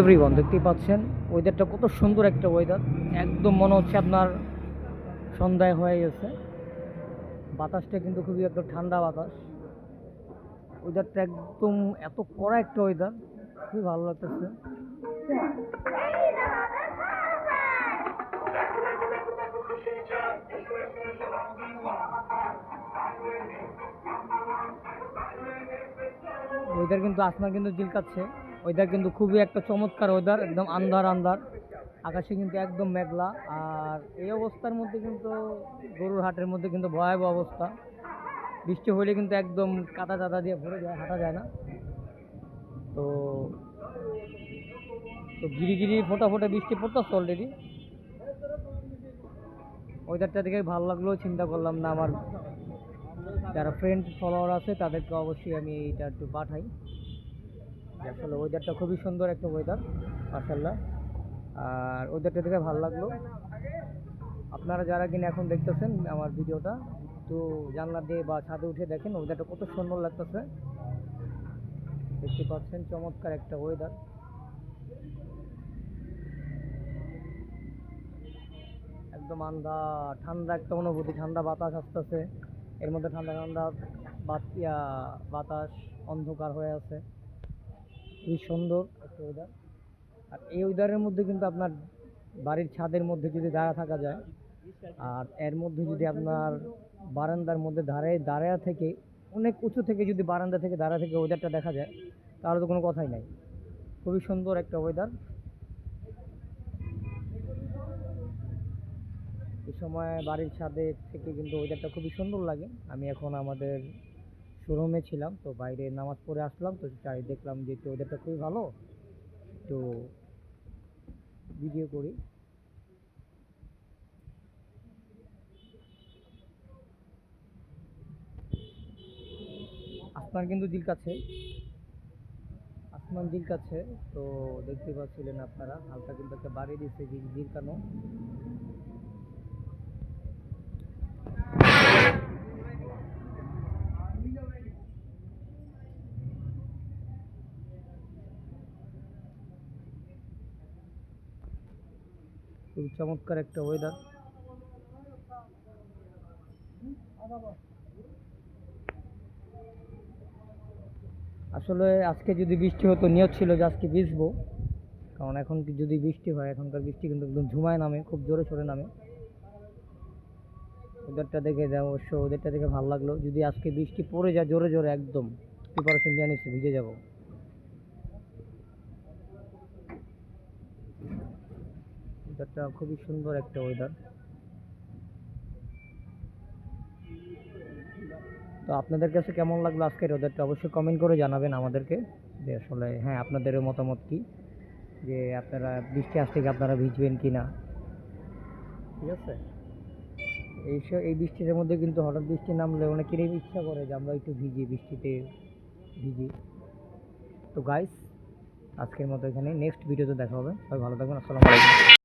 Everyone দেখতেই পাচ্ছেন ওয়েদারটা কত সুন্দর একটা ওয়েদার একদম মনে হচ্ছে আপনার সন্ধ্যায় হয়ে গেছে। বাতাসটা কিন্তু খুবই একদম ঠান্ডা বাতাস। ওয়েদারটা একদম এত কড়া একটা ওয়েদার খুবই ভালো লাগতেছে। ওয়েদার কিন্তু আসমান কিন্তু জিলকাচ্ছে ওয়েদার কিন্তু খুবই একটা চমৎকার ওয়েদার একদম আন্ধার আন্ধার। আকাশে কিন্তু একদম মেঘলা। আর এই অবস্থার মধ্যে কিন্তু গরুর হাটের মধ্যে কিন্তু ভয়াবহ অবস্থা। বৃষ্টি হলে কিন্তু একদম কাদা টাদা দিয়ে ভরে যায়, হাঁটা যায় না। তো তো গিরি গিরি ফোটা ফোটা বৃষ্টি পড়তেছে অলরেডি ওয়েদারটা দেখে ভালো লাগল, চিন্তা করলাম না আমার যারা ফ্রেন্ড ফলোয়ার আছে তাদেরকে অবশ্যই আমি এটা একটু পাঠাই। আসলে ওয়েদারটা খুবই সুন্দর একটা ওয়েদার মাসাল্লাহ আর ওয়েদারটা দেখে ভালো লাগল। আপনারা যারা কিনা এখন দেখতেছেন আমার ভিডিওটা একটু জানলা দিয়ে বা ছাদে উঠে দেখেন ওয়েদারটা কত সুন্দর লাগতেছে। দেখতে পাচ্ছেন চমৎকার একটা ওয়েদার একদম আন্দা ঠান্ডা একটা অনুভূতি ঠান্ডা বাতাস আসতেছে। এর মধ্যে ঠান্ডা ঠান্ডা বাত- ইয়া, বাতাস অন্ধকার হয়ে আছে। খুবই সুন্দর একটা ওয়েদার আর এই ওয়েদারের মধ্যে কিন্তু আপনার বাড়ির ছাদের মধ্যে যদি দাঁড়া থাকা যায়, আর এর মধ্যে যদি আপনার বারান্দার মধ্যে দাঁড়ায় দাঁড়ায় থেকে অনেক উঁচু থেকে যদি বারান্দা থেকে দাঁড়া থেকে ওয়েদারটা দেখা যায়, তাহলে তো কোনো কথাই নাই। খুবই সুন্দর একটা ওয়েদার এই সময় বাড়ির ছাদে থেকে কিন্তু ওয়েদারটা খুবই সুন্দর লাগে। আমি এখন আমাদের শোরুমে ছিলাম, তো বাইরে নামাজ পড়ে আসলাম, তো চাই দেখলাম যে একটু ওয়েদারটা খুবই ভালো তো ভিডিও করি। আসমান কিন্তু দিলকাছে আসমান দিল কাছে, তো দেখতে পাচ্ছিলেন আপনারা, হালকা কিন্তু একটা বাড়ি দিচ্ছে দিলকানো খুব চমৎকার একটা ওয়েদার আসলে আজকে যদি বৃষ্টি হতো, নিয়ত ছিল যে আজকে ভিজবো। কারণ এখন যদি বৃষ্টি হয়, এখনকার বৃষ্টি কিন্তু একদম ঝুমায় নামে, খুব জোরে সোরে নামে। ওদেরটা দেখে যা, অবশ্য ওদেরটা দেখে ভালো লাগল। যদি আজকে বৃষ্টি পড়ে যায়, জোরে জোরে একদম। প্রিপারেশন নিয়ে নিচ্ছি ভিজে যাব। ওয়েদারটা খুবই সুন্দর একটা ওয়েদার। তো আপনাদের কাছে কেমন লাগল আজকের ওয়েদারটা? অবশ্যই কমেন্ট করে জানাবেন আমাদেরকে যে আসলে হ্যাঁ আপনাদের মতামত কি? যে আপনারা বৃষ্টি আসতে আপনারা ভিজবেন কি না? ঠিক আছে? এই এই বৃষ্টির মধ্যে কিন্তু হঠাৎ বৃষ্টি নামলে অনেকেরই ইচ্ছা করে যে আমরা একটু ভিজি, বৃষ্টিতে ভিজি। তো গাইস আজকের মতো এখানে নেক্সট ভিডিওতে দেখা হবে। সবাই ভালো থাকবেন। আসসালামু আলাইকুম।